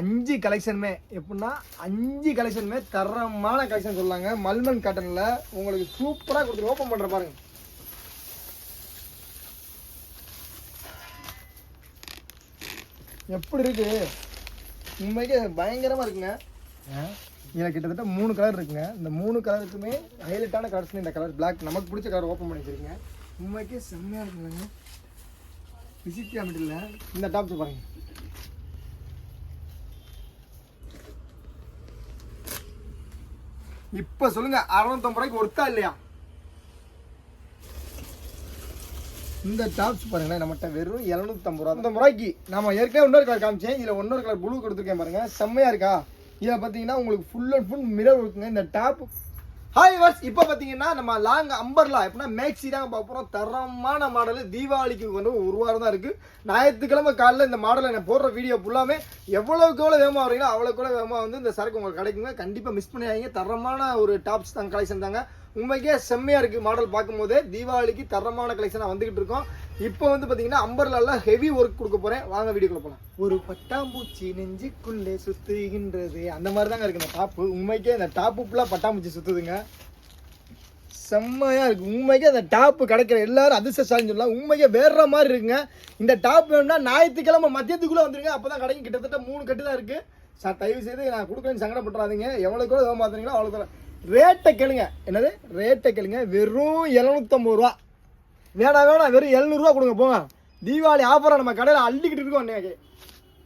அஞ்சு கலெக்ஷனுமே எப்படின்னா அஞ்சு கலெக்ஷனுமே தரமான கலெக்ஷன் சொல்லாங்க. மல்மன் காட்டனில் உங்களுக்கு சூப்பராக கொடுத்து ஓப்பன் பண்ணுற பாருங்க. எப்படி இருக்கு? உண்மைக்கு பயங்கரமாக இருக்குங்க. இதில் கிட்டத்தட்ட மூணு கலர் இருக்குங்க. இந்த மூணு கலருக்குமே ஹைலைட்டான கலர்ஸ் இந்த கலர் பிளாக் நமக்கு பிடிச்ச கலர் ஓப்பன் பண்ணி வச்சுருங்க உண்மைக்கே செம்மையாக இருக்குங்க விசித்தியா மெட்டீரியல் இந்த டாப்ஸ் பாருங்க. இப்போ சொல்லுங்க அறுநூத்தம்பது ரூபாய்க்கு ஒர்த்தா இல்லையா? இந்த டாப்ஸ் பாருங்களேன் நம்மகிட்ட வெறும் எழுநூத்தம்பது ரூபா. அந்த ரூபாய்க்கு நம்ம ஏற்கனவே இன்னொரு கலர் காமிச்சேன் இதில் இன்னொரு கலர் ப்ளூ கொடுத்துருக்கேன் பாருங்க. செம்மையா இருக்கா? இதில் பார்த்தீங்கன்னா உங்களுக்கு ஃபுல் அண்ட் ஃபுல் மிரர் இருக்குங்க இந்த டாப் ஹாய் வர்ஸ் இப்போ பார்த்தீங்கன்னா நம்ம லாங் அம்பர்லா எப்படின்னா மேக்ஸி தாங்க பார்க்க தரமான மாடல் தீபாவளிக்கு வந்து ஒரு வாரம் தான் இருக்குது ஞாயிற்றுக்கிழமை காலையில் இந்த மாடலை நான் போடுற வீடியோ ஃபுல்லாமே எவ்வளோக்கு எவ்வளோ வேகமாக வரீங்களோ அவ்வளோக்கு எவ்வளோ வேகமாக வந்து இந்த சரக்கு உங்களுக்கு கிடைக்குங்க. கண்டிப்பாக மிஸ் பண்ணிடாதீங்க. தரமான ஒரு டாப்ஸ் தாங்க கலெக்ஷன் தாங்க. உண்மைக்கே செம்மையாக இருக்குது மாடல் பார்க்கும்போதே. தீபாவளிக்கு தரமான கலெக்ஷனாக வந்துகிட்டு இருக்கோம். இப்போ வந்து பார்த்தீங்கன்னா அம்பர்லால ஹெவி ஒர்க் கொடுக்க போகிறேன் வாங்க வீடியோக்குள்ள போகலாம் ஒரு பட்டாம்பூச்சி நெஞ்சுக்குள்ளே சுத்துகின்றது. அந்த மாதிரி தாங்க இருக்கு இந்த டாப்பு உண்மைக்கே இந்த டாப்பு ஃபுல்லாக பட்டாம்பூச்சி சுத்துதுங்க. செம்மையா இருக்கு. உண்மைக்கே அந்த டாப்பு கிடைக்கிற எல்லாரும் அதிர்ஷ்டசாலின்னு சொல்லலாம். உண்மைக்கே வேற மாதிரி இருக்குங்க. இந்த டாப் வேணும்னா ஞாயிற்றுக்கிழமை மதியத்துக்குள்ள வந்துருங்க. அப்பதான் கிடைக்கும் கிட்டத்தட்ட மூணு கட்டு தான் இருக்கு. சார் தயவு செய்து நான் கொடுக்குறேன்னு சங்கடப்பட்டுறாதீங்க. எவ்வளோக்கு எவ்வளோ ஏமாத்துறீங்களோ அவ்வளோ ரேட்டை கேளுங்க. என்னது? ரேட்டை கேளுங்க. வெறும் எழுநூத்தம்பது ரூபா. வேணா வேணாம் வெறும் எழுநூறுவா கொடுங்க போங்க. தீபாவளி ஆஃபராக நம்ம கடையில் அள்ளிக்கிட்டு இருக்கோம் அன்னைக்கு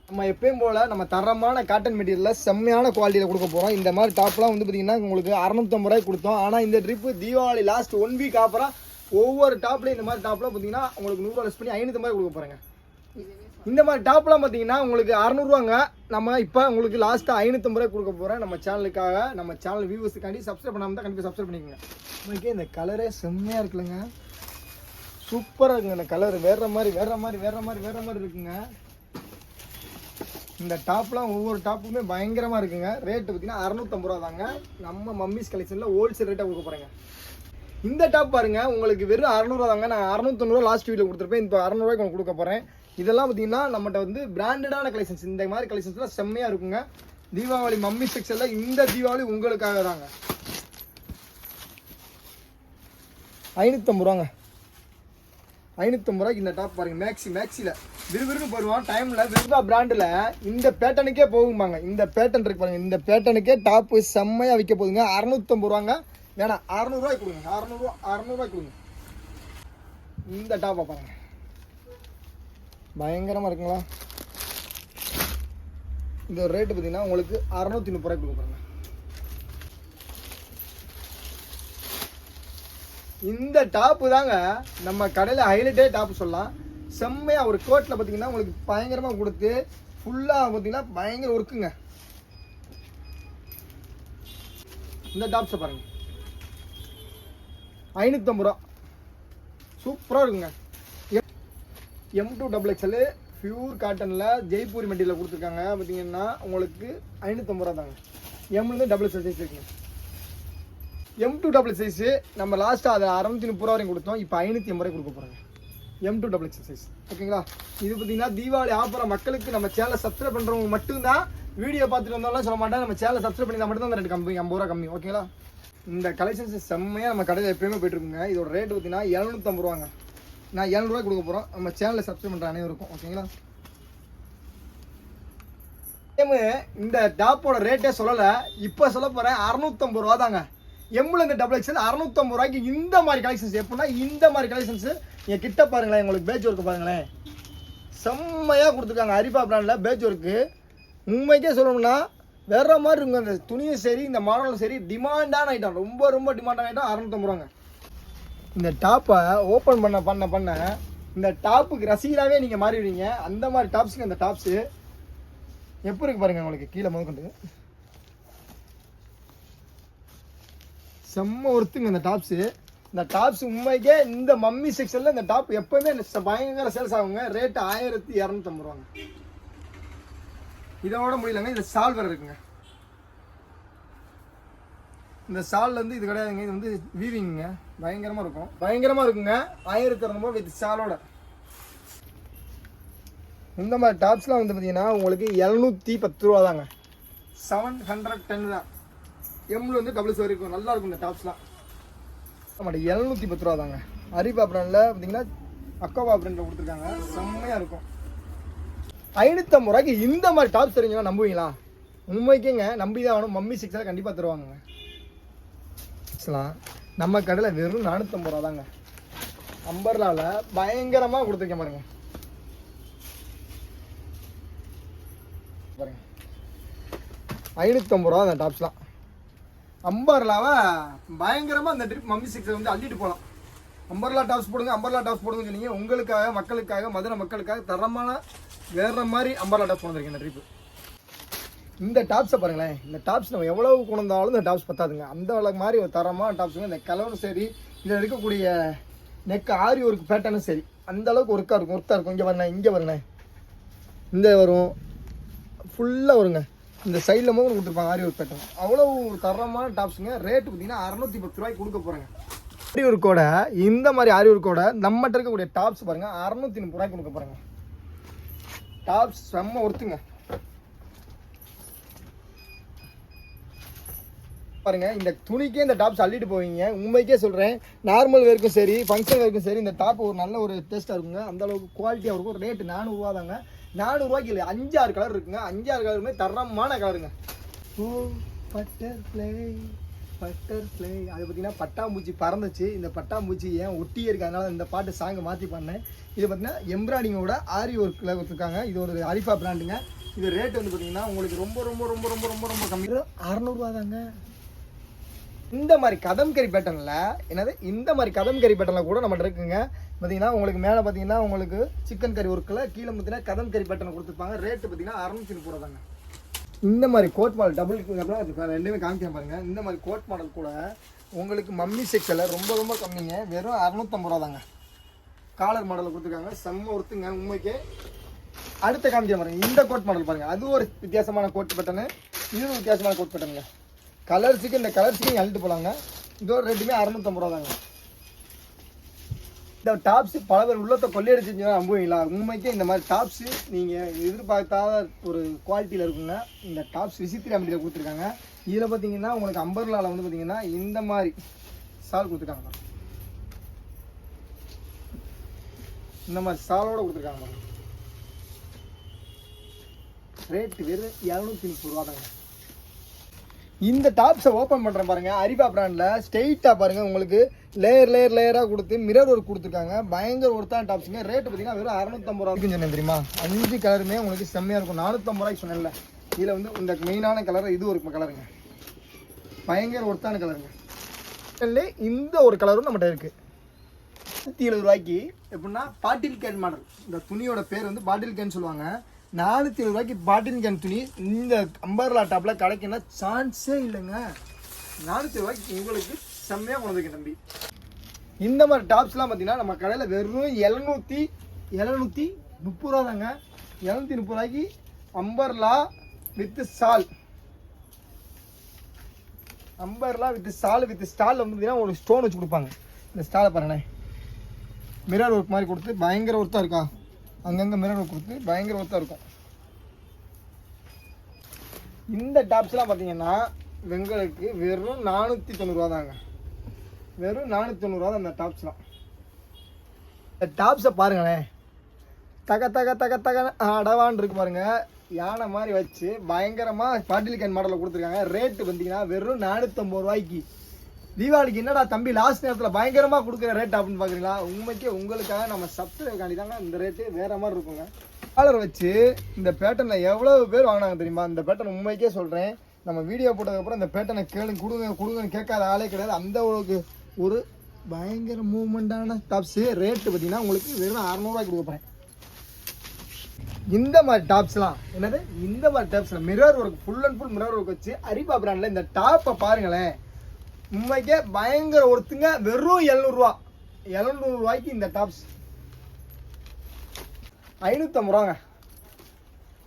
நம்ம எப்பயும் போல் நம்ம தரமான காட்டன் மெட்டீரியலில் செம்மையான குவாலிட்டியில் கொடுக்க போகிறோம் இந்த மாதிரி டாப்லாம் வந்து பார்த்தீங்கன்னா உங்களுக்கு அறநூத்தம்பது ரூபாய்க்கு கொடுத்தோம். ஆனால் இந்த trip Deepavali last one week ஆஃபராக ஒவ்வொரு டாப்லையும் இந்த மாதிரி டாப்லாம் பார்த்தீங்கன்னா உங்களுக்கு நூறுரூவா லெஸ் பண்ணி ஐநூற்றம்பது ரூபாய் கொடுக்க போகிறேங்க இந்த மாதிரி டாப்லாம் பார்த்தீங்கன்னா உங்களுக்கு அறநூறுவாங்க. நம்ம இப்போ உங்களுக்கு லாஸ்ட்டாக ஐநூற்றம்பது ரூபாய் கொடுக்க போகிறேன் நம்ம சேனலுக்காக நம்ம சேனல் வியூவர்ஸுக்காண்டி சப்ஸ்கிரைப் பண்ணாமல் தான் கண்டிப்பாக சப்ஸ்கிரைப் பண்ணிக்கோங்க. உங்களுக்கு இந்த கலரே செம்மையாக இருக்குல்லங்க. சூப்பராக இருக்குங்க இந்த கலர் வேறு மாதிரி வேறு மாதிரி வேறு மாதிரி வேறு மாதிரி இருக்குங்க. இந்த டாப்லாம் ஒவ்வொரு டாப்புமே பயங்கரமாக இருக்குங்க. ரேட்டு பார்த்தீங்கன்னா அறநூற்றம்பது ரூபா தாங்க. நம்ம மம்மிஸ் கலெக்ஷனில் ஹோல்சேல் ரேட்டாக கொடுக்க போகிறேங்க இந்த டாப் பாருங்க. உங்களுக்கு வெறும் அறநூறுவா தாங்க. நான் அறநூத்தொண்ணூறுவா லாஸ்ட் வீடியோ கொடுத்துருப்பேன். இப்போ அறநூறுவாய்க்கு உங்களுக்கு கொடுக்க போகிறேன் இதெல்லாம் பார்த்தீங்கன்னா நம்மகிட்ட வந்து பிராண்டடான கலெக்ஷன்ஸ் இந்த மாதிரி கலெக்ஷன்ஸ்லாம் செம்மையாக இருக்குங்க. தீபாவளி மம்மி செக்ஷனில் இந்த தீபாவளி உங்களுக்காக தாங்க. ஐநூற்றம்பது ரூபாங்க. ஐநூற்றம்பது ரூபாய்க்கு இந்த டாப் பாருங்கள் மேக்ஸி மேக்ஸியில் விறுவிறுன்னு போடுவான் டைமில் விருதா பிராண்டில் இந்த பேட்டனுக்கே போகும்பாங்க. இந்த பேட்டன் இருக்கு பாருங்கள் இந்த பேட்டனுக்கே டாப்பு செம்மையாக விற்க போகுதுங்க. அறநூற்றம்பது ரூபாங்க. வேணாம் அறநூறுவாய்க்கு கொடுங்க அறநூறுவா அறநூறுவாய்க்கு கொடுங்க. இந்த டாப்பை பாருங்கள் பயங்கரமாக இருக்குங்களா? இந்த ரேட்டு பார்த்தீங்கன்னா உங்களுக்கு அறநூற்றி முப்பது ரூபாய்க்கு கொடுக்க இந்த டாப்பு தாங்க நம்ம கடையில் ஹைலைட்டே டாப் சொல்லலாம். செம்மையாக ஒரு கோட்டில் பார்த்தீங்கன்னா உங்களுக்கு பயங்கரமாக கொடுத்து ஃபுல்லாக பார்த்தீங்கன்னா பயங்கர ஒர்க்குங்க இந்த டாப்ஸை பாருங்க. ஐநூற்றம்பது ரூபா. சூப்பராக இருக்குங்க. M to double XL pure காட்டனில் ஜெய்ப்பூரி மெட்டீரியல் கொடுத்துருக்காங்க. பார்த்தீங்கன்னா உங்களுக்கு ஐநூற்றம்பது ரூபா தாங்க. எம்லேருந்து டபுள் எக்ஸ்எல் சைஸ் இருக்குங்க எம் டூ டபுள் சைஸு நம்ம லாஸ்ட்டாக அதை அறநூற்றி முப்பது ரூபா வரைக்கும் கொடுத்தோம். இப்போ ஐநூற்றி எண்பது ரூபாய் கொடுக்க போகிறாங்க M to double X size ஓகேங்களா இது பார்த்தீங்கன்னா தீபாவளி ஆஃபரை மக்களுக்கு நம்ம சேனலை சப்ஸ்கிரைப் பண்ணுறவங்க மட்டும்தான் வீடியோ பார்த்துட்டு வந்தாலும் சொல்ல மாட்டாங்க. நம்ம சேனலை சப்ஸ்கிரைப் பண்ணி மட்டும் தான் ரெண்டு கம்மி ஐம்பது ரூபா கம்மி. ஓகேங்களா இந்த கலெக்ஷன்ஸ் செம்மையாக நம்ம கடையில் எப்பயுமே போயிட்டுருக்குங்க இதோட ரேட் பார்த்தீங்கன்னா எழுநூற்றம்பது ரூபாங்க. நான் எழுநூறுவா கொடுக்க போகிறோம் நம்ம சேனலில் சப்ஸ்கிரைப் பண்ணுற அனைவருக்கும் ஓகேங்களா ஏமு இந்த டாப்போட ரேட்டே சொல்லலை. இப்போ சொல்ல போகிறேன் அறநூற்றம்பது ரூபா தாங்க. எம்மில் இந்த டபுள் எக்ஸல் அறநூற்றம்பது ரூபாய்க்கு இந்த மாதிரி கலெக்ஷன்ஸ் எப்படின்னா இந்த மாதிரி கலெக்ஷன்ஸ் என் கிட்ட பாருங்களேன் உங்களுக்கு பேஜ் ஒர்க்கு பாருங்களேன். செம்மையாக கொடுத்துருக்காங்க அரிபா பிராண்டில் பேஜ் ஒர்க்கு உண்மைக்கே சொல்லணும்னா வேற மாதிரி இருக்கும் அந்த துணியும் சரி இந்த மாடலும் சரி டிமாண்டான ஐட்டம் ரொம்ப ரொம்ப டிமாண்டான ஐட்டம் அறநூற்றம்பது ரூபாங்க. இந்த டாப்பை ஓப்பன் பண்ண பண்ண பண்ண இந்த டாப்புக்கு ரசிகராகவே நீங்கள் மாறிடுவீங்க. அந்த மாதிரி டாப்ஸுக்கு அந்த டாப்ஸு எப்படி இருக்கு பாருங்க உங்களுக்கு? கீழே முதற்கொண்டு செம்ம ஒருத்துங்க இந்த டாப்ஸு இந்த டாப்ஸ் உண்மைக்கே இந்த மம்மி செக்ஷனில் இந்த டாப் எப்போவுமே ச- பயங்கர சேல்ஸ் ஆகுங்க. ரேட்டு ஆயிரத்தி இரநூத்தம்பது ரூபாங்க. இதோட முடியலங்க. இந்த சால்வர் இருக்குங்க. இந்த சால் வந்து இது கிடையாதுங்க. இது வந்து வீவிங்க பயங்கரமாக இருக்கும். பயங்கரமாக இருக்குங்க. ஆயிரத்தி இரநூறுபா வித் சாலோட இந்த மாதிரி டாப்ஸ்லாம் வந்து பார்த்தீங்கன்னா உங்களுக்கு எழுநூற்றி பத்து ரூபா தாங்க செவன் ஹண்ட்ரட் டென் தான் எம்ல வந்து டபுள் ஸ்டோர் இருக்கும். நல்லா இருக்கும் இந்த டாப்ஸ்லாம் ஆமாம் எழுநூற்றி பத்து ரூபா தாங்க அரிபா பிராண்டில் பார்த்தீங்கன்னா அக்கோபா பிராண்டில் கொடுத்துருக்காங்க. செம்மையாக இருக்கும். ஐநூற்றம்பது ரூபாய்க்கு இந்த மாதிரி டாப்ஸ் தெரிஞ்சுன்னா நம்புவீங்களா? உண்மைக்குங்க நம்பி தான் ஆகணும். மம்மி சிக்ஸில் கண்டிப்பாக தருவாங்க நம்ம கடையில் வெறும் நானூற்றம்பது ரூபா தாங்க. அம்பர்லாவில் பயங்கரமாக கொடுத்துருக்கேன் பாருங்க. பாருங்க. ஐநூற்றம்பது ரூபா அந்த டாப்ஸ்லாம் அம்பர்லாவை பயங்கரமாக அந்த ட்ரிப் மம்மி சிக்ஸை வந்து அள்ளிட்டு போகலாம் அம்பர்லா டாப்ஸ் போடுங்க அம்பர்லா டாப்ஸ் போடுங்க சொன்னீங்க. உங்களுக்காக மக்களுக்காக மதுரை மக்களுக்காக தரமான வேறு மாதிரி அம்பர்லா டாப்ஸ் கொண்டு இந்த ட்ரிப்பு இந்த டாப்ஸை பாருங்களேன். இந்த டாப்ஸ் நம்ம எவ்வளவு கொண்டாலும் இந்த டாப்ஸ் பத்தாதுங்க. அந்த அளவுக்கு மாதிரி ஒரு தரமான டாப்ஸுங்க இந்த கலரும் சரி இதில் இருக்கக்கூடிய நெக் ஆரி ஒர்க் பேட்டர்னும் சரி. அந்த அளவுக்கு ஒர்க்காக இருக்கும். ஒர்த்தாக இருக்கும். இங்கே வரணும் இங்கே வரணும் இந்த வரும். ஃபுல்லாக வருங்க. இந்த சைடில் மூணு கொடுத்துருப்பாங்க ஆரி ஒர்க் பேட்டர்ன் அவ்வளோ ஒரு தரமான டாப்ஸுங்க ரேட்டு பார்த்தீங்கன்னா அறநூற்றி பத்து ரூபாய்க்கு கொடுக்க போகிறேங்க ஆரி ஒர்க்கோட இந்த மாதிரி ஆரி ஒர்க்கோட நம்மகிட்ட இருக்கக்கூடிய டாப்ஸ் பாருங்க அறநூற்றி முப்பது ரூபாய்க்கு கொடுக்க போகிறேங்க டாப்ஸ் செம்ம ஒர்த்துங்க பாருங்க இந்த துணிக்கே இந்த டாப்ஸ் அள்ளிட்டு போவீங்க. உண்மைக்கே சொல்கிறேன் நார்மல் வேர்க்கும் சரி ஃபங்க்ஷன் வேர்க்கும் சரி இந்த டாப் ஒரு நல்ல ஒரு டேஸ்ட்டாக இருக்குங்க. அந்த அளவுக்கு குவாலிட்டியாக இருக்கும். ரேட்டு நானூறுரூவா தாங்க. நானூறுரூவாய்க்கு இல்லை அஞ்சாறு கலர் இருக்குங்க. அஞ்சாறு கலருமே தரமான கலருங்க ஓ பட்டர்ஃப்ளை பட்டர்ஃப்ளை அது பார்த்தீங்கன்னா பட்டாம்பூச்சி பறந்துச்சு. இந்த பட்டாம்பூச்சி ஏன் ஒட்டியே இருக்கு. அதனால இந்த பாட்டு சாங்கை மாற்றி பண்ணேன். இது பார்த்தீங்கன்னா எம்ப்ராய்டிங்கோட ஆரி ஒர்க்கில் கொடுத்துருக்காங்க. இது ஒரு அரிஃபா பிராண்டுங்க இது ரேட் வந்து பார்த்தீங்கன்னா உங்களுக்கு ரொம்ப ரொம்ப ரொம்ப ரொம்ப ரொம்ப ரொம்ப கம்மி. அறநூறுவா தாங்க. இந்த மாதிரி கதம் கறி என்னது? இந்த மாதிரி கதம் கறி கூட நம்மகிட்ட இருக்குங்க. பார்த்தீங்கன்னா உங்களுக்கு மேலே பார்த்தீங்கன்னா உங்களுக்கு சிக்கன் கறி ஒர்க்கில் கீழே பார்த்தீங்கன்னா கதம் கறி கொடுத்துருப்பாங்க. ரேட்டு பார்த்தீங்கன்னா அறநூற்றி முப்பது தாங்க. இந்த மாதிரி கோட் மாடல் டபுள் அப்புறம் ரெண்டுமே காமிக்கிறேன் பாருங்கள் இந்த மாதிரி கோட் மாடல் கூட உங்களுக்கு மம்மி செக்ஸில் ரொம்ப ரொம்ப கம்மிங்க. வெறும் அறநூற்றம்பது ரூபா தாங்க. காலர் மாடலில் கொடுத்துருக்காங்க. செம்ம ஒருத்துங்க உண்மைக்கே. அடுத்த காமிக்க பாருங்கள் இந்த கோட் மாடல் பாருங்கள் அது ஒரு வித்தியாசமான கோட் பட்டனு இது ஒரு வித்தியாசமான கோட் பட்டனுங்க கலர்ஸுக்கு இந்த கலர்ஸுக்கு அள்ளிட்டு போகலாங்க இதோ ரெண்டுமே அறநூற்றம்பது ரூபா தாங்க. இந்த டாப்ஸ் பல பேர் உள்ளத்தை கொள்ளையடிச்சுன்னா நம்புவீங்களா? உண்மைக்கே இந்த மாதிரி டாப்ஸு நீங்கள் எதிர்பார்க்காத ஒரு குவாலிட்டியில் இருக்குங்க. இந்த டாப்ஸ் விசித்திரி அம்படியில் கொடுத்துருக்காங்க. இதில் பார்த்தீங்கன்னா உங்களுக்கு அம்பர்லாவில் வந்து பார்த்தீங்கன்னா இந்த மாதிரி சால் கொடுத்துருக்காங்க. இந்த மாதிரி சாலோட கொடுத்துருக்காங்க. ரேட்டு வெறும் இரநூத்தி முப்பது ரூபா தாங்க. இந்த டாப்ஸை ஓப்பன் பண்ணுறேன் பாருங்கள் அரிபா பிராண்டில் ஸ்ட்ரெயிட்டாக பாருங்கள் உங்களுக்கு லேயர் லேயர் லேயராக கொடுத்து மிரர் ஒர்க் கொடுத்துருக்காங்க. பயங்கர ஒருத்தான டாப்ஸுங்க ரேட்டு பார்த்தீங்கன்னா வெறும் அறநூத்தம்பது ரூபா சொன்னேன் தெரியுமா? அஞ்சு கலருமே உங்களுக்கு செம்மையாக இருக்கும். நானூற்றம்பது ரூபாய்க்கு சொன்னேன்ல. இதில் வந்து இந்த மெயினான கலர் இது ஒரு கலருங்க பயங்கர ஒருத்தான கலருங்க இல்லை இந்த ஒரு கலரும் நம்மகிட்ட இருக்குது நூற்றி எழுபது ரூபாய்க்கு எப்படின்னா பாட்டில் கேன் மாடல் இந்த துணியோட பேர் வந்து பாட்டில் கேன் சொல்லுவாங்க. நானூற்றி இருபது ரூபாய்க்கு பாட்டின் கேன் துணி இந்த அம்பர்லா டாப்பில் கிடைக்குன்னா சான்ஸே இல்லைங்க. நானூற்றி ரூபாய்க்கு உங்களுக்கு செம்மையாக கொண்டு தம்பி. இந்த மாதிரி டாப்ஸ்லாம் பார்த்தீங்கன்னா நம்ம கடையில் வெறும் எழுநூற்றி எழுநூற்றி முப்பது ரூபா தாங்க எழுநூற்றி முப்பது ரூபாய்க்கு umbrella with shawl umbrella with stole with ஸ்டாலில் வந்து பார்த்தீங்கன்னா ஒரு ஸ்டோன் வச்சு கொடுப்பாங்க. இந்த ஸ்டாலை பாருங்களேன். மிரர் ஒர்க் மாதிரி கொடுத்து பயங்கர ஒர்த்தாக இருக்கா? அங்கங்கே மிரர்கள் கொடுத்து பயங்கர ஒத்தாக இருக்கும். இந்த டாப்ஸ்லாம் பார்த்தீங்கன்னா வெங்களுக்கு வெறும் நானூற்றி தொண்ணூறுரூவா தாங்க. வெறும் நானூற்றி தொண்ணூறுரூவா தான் இந்த டாப்ஸ்லாம். இந்த டாப்ஸை பாருங்களேன். தக தக தக தக அடவான் இருக்கு பாருங்க. யானை மாதிரி வச்சு பயங்கரமாக பாட்டில் கேன் மாடலில் கொடுத்துருக்காங்க. ரேட்டு பார்த்தீங்கன்னா வெறும் நானூற்றம்பது ரூபாய்க்கு. தீபாவளிக்கு என்னடா தம்பி லாஸ்ட் நேரத்தில் பயங்கரமாக கொடுக்குற ரேட் அப்படின்னு பார்க்குறீங்களா உண்மைக்கே உங்களுக்காக நம்ம சப்ஸ்கிரைப்காண்டி தாங்க இந்த ரேட்டு வேறு மாதிரி இருக்குங்க. காலர் வச்சு இந்த பேட்டனில் எவ்வளோ பேர் வாங்கினாங்க தெரியுமா? இந்த பேட்டன் உண்மைக்கே சொல்கிறேன் நம்ம வீடியோ போட்டதுக்கப்புறம் இந்த பேட்டனை கேளுங்க கொடுங்க கொடுங்கன்னு கேட்காத ஆளே கிடையாது. அந்த அளவுக்கு ஒரு பயங்கர மூமெண்ட்டான டாப்ஸு ரேட்டு பார்த்தீங்கன்னா உங்களுக்கு வெறும் அறநூறுவாய்க்கு கொடுக்க போகிறேன் இந்த மாதிரி டாப்ஸ்லாம் என்னது? இந்த மாதிரி டாப்ஸில் mirror work full and full mirror work வச்சு அரிபா பிராண்டில் இந்த டாப்பை பாருங்களேன். உண்மைக்கே பயங்கர ஒருத்துங்க. வெறும் எழுநூறுவா. எழுநூறுவாய்க்கு இந்த டாப்ஸ் ஐநூற்றம்பது ரூபாங்க.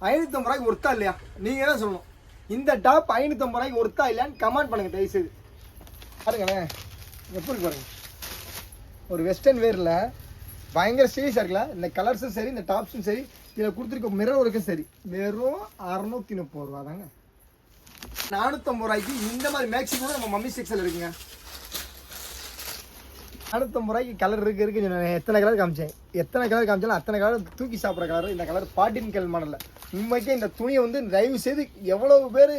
ஐநூற்றம்பது ரூபாய்க்கு ஒர்த்தா இல்லையா? நீங்கள் தான் சொல்லணும்? இந்த டாப் ஐநூற்றம்பது ரூபாய்க்கு ஒர்த்தா இல்லையான்னு கமெண்ட் பண்ணுங்கள் தயவுசெய்து. பாருங்களேன். எப்படி பாருங்கள் ஒரு வெஸ்டர்ன் வேரில் பயங்கர சீரியஸாக இருக்குல்ல? இந்த கலர்ஸும் சரி இந்த டாப்ஸும் சரி இதில் கொடுத்துருக்க மிரர் ஒர்க்கும் சரி. வெறும் அறநூற்றி முப்பது ரூபா தாங்க நானூற்றம்பது ரூபாய்க்கு இந்த மாதிரி மேக்ஸி கூட நம்ம மம்மி செக்ஸில் இருக்குங்க. நானூற்றம்பது ரூபாய்க்கு கலர் இருக்கு இருக்கு நான் எத்தனை கலர் காமிச்சேன்? எத்தனை கலர் காமிச்சாலும் அத்தனை கலர் தூக்கி சாப்பிட்ற கலர் இந்த கலர் பாட்டின் கல் மாடலில் உண்மைக்கே இந்த துணியை வந்து தயவு செய்து எவ்வளோ பேர்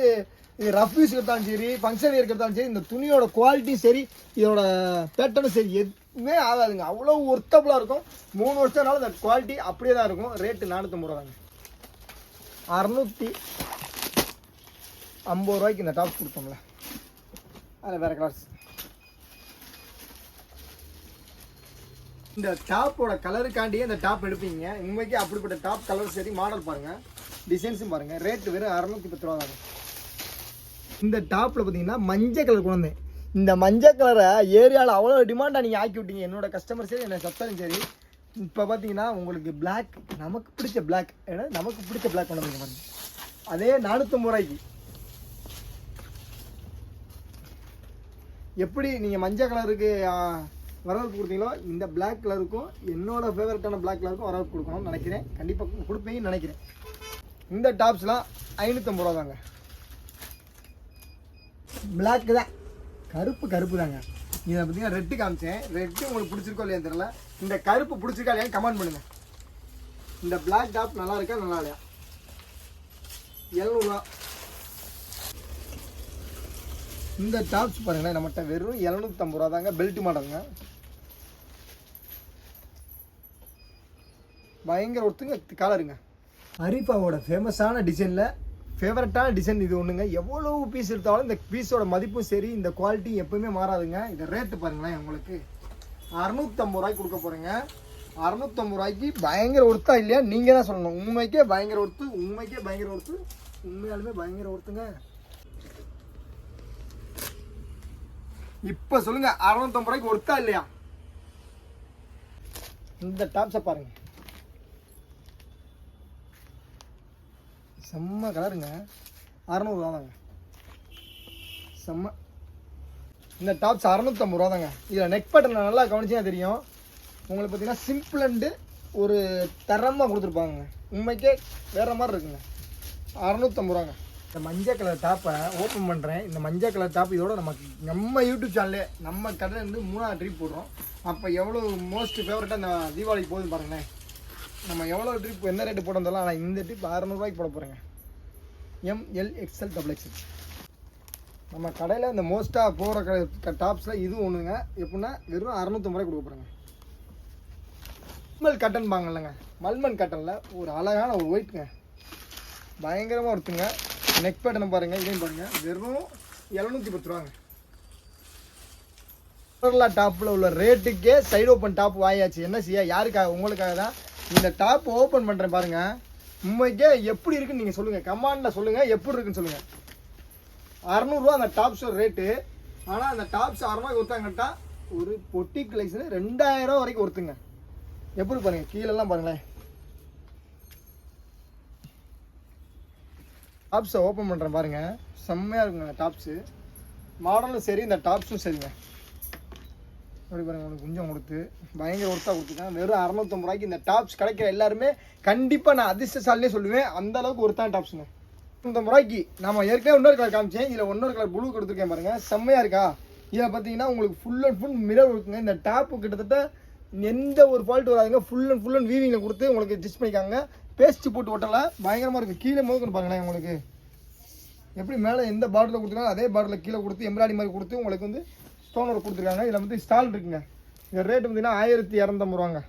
இது ரஃப் யூஸ் எடுத்தாலும் சரி ஃபங்க்ஷன் வேர் எடுத்தாலும் சரி இந்த துணியோட குவாலிட்டியும் சரி இதோட பேட்டர்னும் சரி எதுவுமே ஆகாதுங்க. அவ்வளோ ஒர்த்தபுளாக இருக்கும். மூணு வருஷம்னாலும் இந்த குவாலிட்டி அப்படியே தான் இருக்கும். ரேட்டு நானூற்றம்பது ரூபாங்க அறநூற்றி ஐம்பது ரூபாய்க்கு இந்த டாப் கொடுத்தோம்ல. அதில் வேறு கலர்ஸ் இந்த டாப்போட கலருக்காண்டியே இந்த டாப் எடுப்பீங்க. உண்மைக்கு அப்படிப்பட்ட டாப் கலர் சரி மாடல் பாருங்க. டிசைன்ஸும் பாருங்க. ரேட்டு வெறும் அறநூற்றி பத்து ரூபா தாங்க இந்த டாப்பில் பார்த்தீங்கன்னா மஞ்சள் கலர் கொண்டு வந்தேன். இந்த மஞ்சள் கலரை ஏரியாவில் அவ்வளோ டிமாண்டாக நீங்கள் ஆக்கி விட்டீங்க. என்னோட கஸ்டமர் சரி என்ன சப்தாலும் சரி. இப்போ பார்த்தீங்கன்னா உங்களுக்கு Black நமக்கு பிடிச்ச Black. ஏன்னா நமக்கு பிடிச்ச Black கொண்டு வந்து அதே நானூற்றம்பது ரூபாய்க்கு. எப்படி நீங்கள் மஞ்சள் கலருக்கு வரவுக்கு கொடுத்தீங்களோ இந்த பிளாக் கலருக்கும் என்னோட ஃபேவரட்டான பிளாக் கலருக்கும் வரவுக்கு கொடுக்கணும்னு நினைக்கிறேன். கண்டிப்பாக கொடுப்பீங்கன்னு நினைக்கிறேன். இந்த டாப்ஸ்லாம் ஐநூற்றம்பது ரூபா தாங்க. பிளாக்கு தான். கருப்பு கருப்பு தாங்க. இதை பார்த்தீங்கன்னா ரெட்டு காமிச்சேன். ரெட்டு உங்களுக்கு பிடிச்சிருக்கோ இல்லையா தெரியல. இந்த கருப்பு பிடிச்சிருக்கா இல்லையான்னு கமெண்ட் பண்ணுங்கள் இந்த பிளாக் டாப் நல்லா இருக்கா நல்லா இல்லையா? எழுநூறுவா இந்த டாப்ஸ் பாருங்களேன் நம்மகிட்ட வெறும் எழுநூத்தம்பது ரூபா தாங்க பெல்ட் மாடலுங்க பயங்கர ஒருத்துங்க கலருங்க அரிப்பாவோட ஃபேமஸான டிசைனில் ஃபேவரட்டான டிசைன் இது ஒன்றுங்க எவ்வளோ பீஸ் எடுத்தாலும் இந்த பீஸோட மதிப்பும் சரி இந்த குவாலிட்டி எப்பவுமே மாறாதுங்க. இந்த ரேட்டு பாருங்களேன் உங்களுக்கு. அறநூற்றம்பது ரூபாய்க்கு கொடுக்க போகிறேங்க அறநூற்றம்பது ரூபாய்க்கு பயங்கர ஒர்த்தா இல்லையா? நீங்கள் தான் சொல்லணும். உண்மைக்கே பயங்கர ஒர்த்து உண்மைக்கே பயங்கர ஒர்த்து உண்மையாலுமே பயங்கர ஒர்த்துங்க. இப்போ சொல்லுங்க அறுநூத்தம்பது ரூபாய்க்கு ஒர்த்தா இல்லையா? இந்த டாப்ஸை பாருங்க. செம்ம கலருங்க அறநூறுவா தாங்க. செம்ம. இந்த டாப்ஸ் அறநூற்றம்பது ரூபா தாங்க. இதில் நெக் பட்டன் நல்லா கவனிச்சா தெரியும். உங்களுக்கு பார்த்தீங்கன்னா சிம்பிள் அண்டு ஒரு தரமாக கொடுத்துருப்பாங்க. உண்மைக்கே வேற மாதிரி இருக்குங்க. அறநூற்றம்பது ரூபாங்க. இந்த மஞ்சள் கலர் டாப்பை ஓப்பன் பண்ணுறேன் இந்த மஞ்சள் கலர் டாப் இதோட நம்ம நம்ம யூடியூப் சேனல்லே நம்ம கடையில் இருந்து மூணாவது ட்ரிப் போடுறோம். அப்போ எவ்வளோ மோஸ்ட் ஃபேவரட்டாக இந்த தீபாவளிக்கு போகுதுன்னு பாருங்களேன். நம்ம எவ்வளோ ட்ரிப் எந்த ரேட்டு போட வந்தாலும் ஆனால் இந்த ட்ரிப் அறநூறுவாய்க்கு போட போகிறேங்க எம்எல் எக்ஸ்எல் டபுள் எக்ஸ்எல் நம்ம கடையில் இந்த மோஸ்ட்டாக போகிற கடை டாப்ஸில் இதுவும் ஒன்றுங்க எப்படின்னா வெறும் அறநூற்றம்பது ரூபாய் கொடுக்க போகிறேங்க மல்மல் கட்டன் பாங்கல்லங்க மல்மன் கட்டனில் ஒரு அழகான ஒரு ஒயிட்டுங்க பயங்கரமாக இருக்குங்க. நெக் பேட்டனை பாருங்கள் இதையும் பாருங்கள் வெறும் எழுநூற்றி பத்து ரூபாங்க. கேரளா டாப்பில் உள்ள ரேட்டுக்கே சைடு ஓப்பன் டாப் வாயாச்சு. என்ன செய்ய யாருக்காக? உங்களுக்காக தான். இந்த டாப் ஓப்பன் பண்ணுறேன் பாருங்கள் உண்மைக்கே எப்படி இருக்குன்னு நீங்கள் சொல்லுங்கள் கமாண்டில் சொல்லுங்கள் எப்படி இருக்குன்னு சொல்லுங்கள் அறநூறுவா அந்த டாப்ஸோட ரேட்டு ஆனால் அந்த டாப்ஸ் அறநூறுவா ஒருத்தாங்கட்டா ஒரு பொட்டி கலெக்ஷன் ரெண்டாயிரம் ரூபா வரைக்கும் ஒருத்துங்க. எப்படி பாருங்கள் கீழெல்லாம் பாருங்களேன். டாப்ஸை ஓப்பன் பண்ணுறேன் பாருங்கள் செம்மையாக இருக்குங்க டாப்ஸு மாடலும் சரி இந்த டாப்ஸும் சரிங்க. அப்படி பாருங்க உங்களுக்கு கொஞ்சம் கொடுத்து பயங்கர ஒர்த்தாக கொடுத்துருக்கேன் வெறும் அறநூத்தம்பது ரூபாய்க்கு இந்த டாப்ஸ் கிடைக்கிற எல்லாருமே கண்டிப்பாக நான் அதிர்ஷ்டசாலிலே சொல்லுவேன். அந்த அளவுக்கு ஒருத்தான் டாப்ஸுங்க தொண்ணூத்தொம்பது ரூபாய்க்கு நம்ம ஏற்கனவே இன்னொரு கலர் காமிச்சேன். இதில் இன்னொரு கலர் ப்ளூ கொடுத்துருக்கேன் பாருங்கள் செம்மையாக இருக்கா? இதில் பார்த்தீங்கன்னா உங்களுக்கு ஃபுல் அண்ட் ஃபுல் மிரர் இருக்குங்க. இந்த டாப்பு கிட்டத்தட்ட எந்த ஒரு ஃபால்ட் வராதுங்க. ஃபுல் அண்ட் ஃபுல் அண்ட் வீவிங்கில் கொடுத்து உங்களுக்கு டிச் பண்ணிக்காங்க. பேஸ்ட் போட்டு ஒட்டலை. பயங்கரமாக இருக்குது கீழே மோதுக்கணும் பாருங்களேன் உங்களுக்கு. எப்படி மேலே எந்த பாட்டில் கொடுத்துருக்காங்க அதே பாட்டில் கீழே கொடுத்து எம்ப்ராய்டி மாதிரி கொடுத்து உங்களுக்கு வந்து ஸ்டோன் ஒர்க் கொடுத்துருக்காங்க. இதில் வந்து ஸ்டால் இருக்குங்க. இதில் ரேட் பார்த்தீங்கன்னா ஆயிரத்தி இரநூத்தம்பது ரூபாங்க.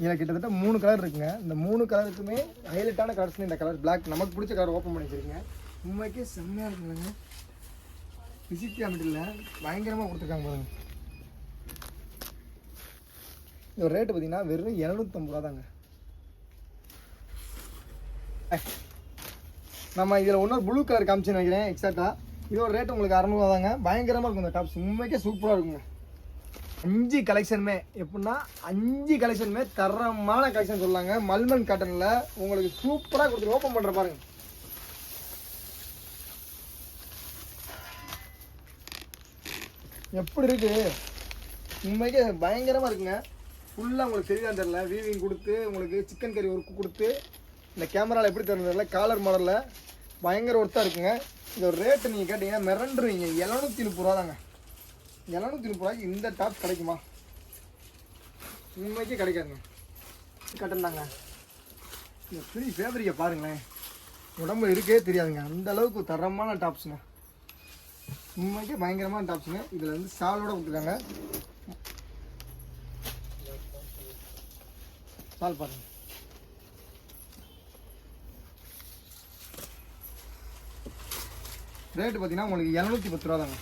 இதில் கிட்டத்தட்ட மூணு கலர் இருக்குங்க. இந்த மூணு கலருக்குமே ஹைலைட்டான கலர்ஸ் இந்த கலர் பிளாக் நமக்கு பிடிச்ச கலர் ஓப்பன் பண்ணி வச்சுருங்க உண்மைக்கே செம்மையாக இருக்குங்க. விசித்தியா இல்லை பயங்கரமாக கொடுத்துருக்காங்க பாருங்கள் இந்த ரேட்டு பார்த்தீங்கன்னா வெறும் இரநூத்தம்பது ரூபா தாங்க. நம்ம இதில் இன்னொரு ப்ளூ கலர் காமிச்சு நினைக்கிறேன் எக்ஸாக்டாக இதோட ரேட் உங்களுக்கு அறநூறுவா தாங்க. பயங்கரமாக இருக்கும் இந்த டாப்ஸ் உண்மைக்கே சூப்பராக இருக்குங்க. அஞ்சு கலெக்ஷனுமே எப்படின்னா அஞ்சு கலெக்ஷனுமே தரமான கலெக்ஷன் சொல்லாங்க. மல்மன் காட்டனில் உங்களுக்கு சூப்பராக கொடுத்து ஓப்பன் பண்ணுற பாருங்க. எப்படி இருக்கு? உண்மைக்கே பயங்கரமாக இருக்குங்க. ஃபுல்லாக உங்களுக்கு தெரியாத தெரில வீவிங் கொடுத்து உங்களுக்கு சிக்கன் கறி ஒர்க்கு கொடுத்து இந்த கேமராவில் எப்படி தெரிஞ்சதில்ல காலர் மாடலில் பயங்கர ஒர்த்தாக இருக்குங்க. இதோட ரேட்டு நீங்கள் கேட்டிங்கன்னா மிரண்டுருவீங்க எழுநூற்றி முப்பது ரூபா தாங்க. எழுநூற்றி முப்பது ரூபாய்க்கு இந்த டாப் கிடைக்குமா? உண்மைக்கே கிடைக்காதுங்க. கட்டண்டாங்க இந்த ஃப்ரீ ஃபேப்ரிக்கை பாருங்களேன். உடம்பு இருக்கே தெரியாதுங்க. அந்த அளவுக்கு தரமான டாப்ஸுங்க உண்மைக்கே பயங்கரமான டாப்ஸுங்க இதில் வந்து சாலோட கொடுத்துருக்காங்க. பால் பாருங்க. ரேட்டு பார்த்தீங்கன்னா உங்களுக்கு இரநூத்தி பத்து ரூபா தாங்க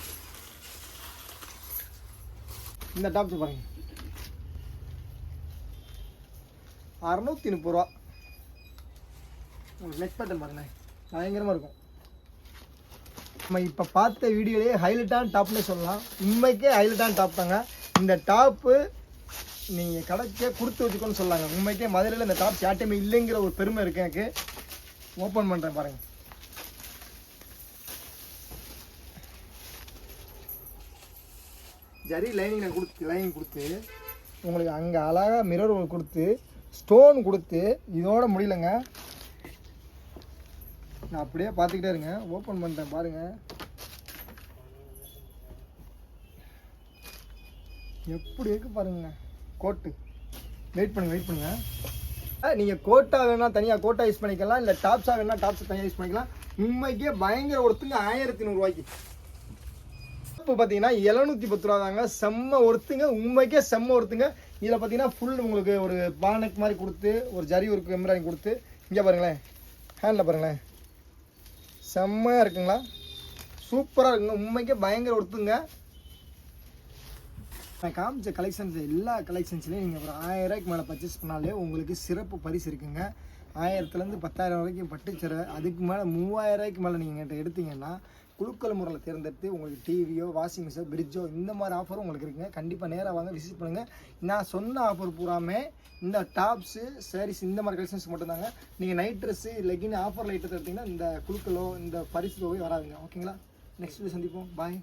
இந்த டாப்ஸ் பாருங்க. அறநூற்றி முப்பது ரூபா. உங்களுக்கு நெக் பேட்டர்ன் பாருங்களேன் பயங்கரமாக இருக்கும். நம்ம இப்போ பார்த்த வீடியோலேயே ஹைலைட்டான டாப்னே சொல்லலாம். உண்மைக்கே ஹைலைட்டான டாப் தாங்க. இந்த டாப்பு நீங்கள் கடைக்கே கொடுத்து வச்சுக்கோன்னு சொல்லாங்க. உண்மைக்கே மதுரையில் இந்த டாப் யார்ட்டையுமே இல்லைங்கிற ஒரு பெருமை இருக்கு எனக்கு. ஓப்பன் பண்ணுறேன் பாருங்க. ஜரி லைனிங் கொடுத்து லைனிங் கொடுத்து. உங்களுக்கு அங்கே அழகாக மிரர் கொடுத்து ஸ்டோன் கொடுத்து இதோட முடியலங்க. நான் அப்படியே பார்த்துக்கிட்டே இருங்க. ஓப்பன் பண்ணிட்டேன் பாருங்க. எப்படி இருக்கு பாருங்க. கோட்டு. வெயிட் பண்ணுங்க வெயிட் பண்ணுங்க. ஆ, நீங்க கோட்டா வேணா தனியாக கோட்டா யூஸ் பண்ணிக்கலாம் இல்லை டாப்ஸாக வேணால் டாப்ஸ் தனியாக யூஸ் பண்ணிக்கலாம். உண்மைக்கே பயங்கர ஒருத்துங்க ஆயிரத்தி நூறுரூவாய்க்கு இப்போ பார்த்தீங்கன்னா எழுநூற்றி பத்து ரூபா தாங்க. செம்ம ஒருத்துங்க உண்மைக்கே செம்ம ஒருத்துங்க. இதில் பார்த்தீங்கன்னா ஃபுல் உங்களுக்கு ஒரு பானக் மாதிரி கொடுத்து ஒரு ஜரி ஒரு எம்ப்ராய்டிங் கொடுத்து இங்கே பாருங்களேன். ஹேண்டில் பாருங்களேன். செம்மையாக இருக்குங்களா? சூப்பராக இருக்குங்க. உண்மைக்கே பயங்கர ஒருத்துங்க. நான் காமிச்ச கலெக்ஷன்ஸ் எல்லா கலெக்ஷன்ஸ்லையும் நீங்கள் ஒரு ஆயிரம் ரூபாய்க்கு மேலே பர்ச்சேஸ் பண்ணாலே உங்களுக்கு சிறப்பு பரிசு இருக்குங்க. ஆயிரத்துலேருந்து பத்தாயிரம் வரைக்கும் பட்டுச்சரை அதுக்கு மேலே மூவாயிரம் ரூபாய்க்கு மேலே நீங்கள் என்கிட்ட எடுத்தீங்கன்னா குழுக்கள் முறையில் தேர்ந்தெடுத்து உங்களுக்கு டிவியோ வாஷிங் மிஷோ ஃப்ரிட்ஜோ இந்த மாதிரி ஆஃபரும் உங்களுக்கு இருக்குங்க. கண்டிப்பாக நேராக வாங்க விசிட் பண்ணுங்கள் நான் சொன்ன ஆஃபர் பூராமே இந்த டாப்ஸு சாரீஸ் இந்த மாதிரி கலெக்ஷன்ஸ் மட்டும்தாங்க. நீங்கள் நைட் ட்ரெஸ்ஸு லெகின் ஆஃபரில் லைட்டை எடுத்தீங்கன்னா இந்த குழுக்களோ இந்த பரிசு தொகை வராதுங்க. ஓகேங்களா நெக்ஸ்ட் வீடியோ சந்திப்போம். பாய்